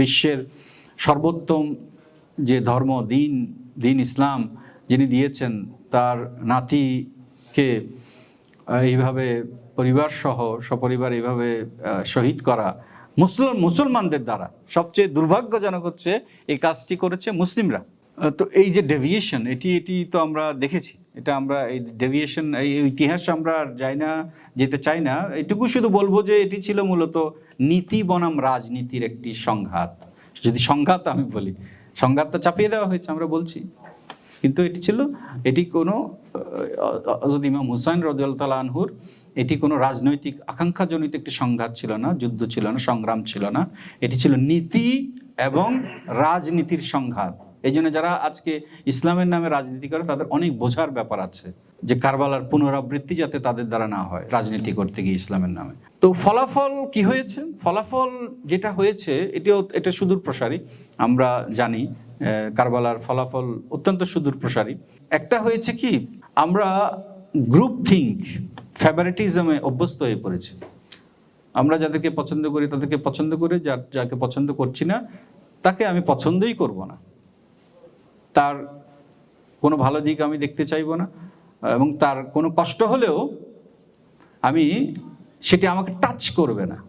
বিশ্বের সর্বোত্তম যে ধর্ম, দিন দিন ইসলাম যিনি দিয়েছেন, তার নাতিকে এইভাবে পরিবার সহ সপরিবার এইভাবে শহীদ করা মুসলিম মুসলমানদের দ্বারা সবচেয়ে দুর্ভাগ্যজনক হচ্ছে, এই কাজটি করেছে মুসলিমরা। তো এই যে ডেভিয়েশন এটি এটি তো আমরা দেখেছি। এটা আমরা এই ডেভিয়েশন এই ইতিহাস আমরা আর যাই না, যেতে চাই না, এটুকু শুধু বলব যে এটি ছিল মূলত নীতি বনাম রাজনীতির একটি সংঘাত। যদি সংঘাত আমি বলি সংঘাতটা চাপিয়ে দেওয়া হয়েছে, আমরা বলছি। কিন্তু এটি ছিল, এটি কোনো হজরত ইমাম হুসাইন রদুল্লাহ আনহুর, এটি কোনো রাজনৈতিক আকাঙ্ক্ষাজনিত একটি সংঘাত ছিল না, যুদ্ধ ছিল না, সংগ্রাম ছিল না। এটি ছিল নীতি এবং রাজনীতির সংঘাত। এই জন্য যারা আজকে ইসলামের নামে রাজনীতি করে, তাদের অনেক বোঝার ব্যাপার আছে যে কারবালার পুনরাবৃত্তি যাতে তাদের দ্বারা না হয়, রাজনীতি করতে গিয়ে ইসলামের নামে। তো ফলাফল কি হয়েছে? ফলাফল যেটা হয়েছে, এটিও, এটা সুদূর প্রসারী। আমরা জানি কারবালার ফলাফল অত্যন্ত সুদূর প্রসারী। একটা হয়েছে কি, আমরা গ্রুপ থিঙ্ক ফেভারিটিজমে অভ্যস্ত হয়ে পড়েছি। আমরা যাদেরকে পছন্দ করি, তাদেরকে পছন্দ করি, যার, যাকে পছন্দ করছি না, তাকে আমি পছন্দই করব না। তার কোনো ভালো দিক আমি দেখতে চাইব না, এবং তার কোনো কষ্ট হলেও আমি সেটি আমাকে টাচ করবে না।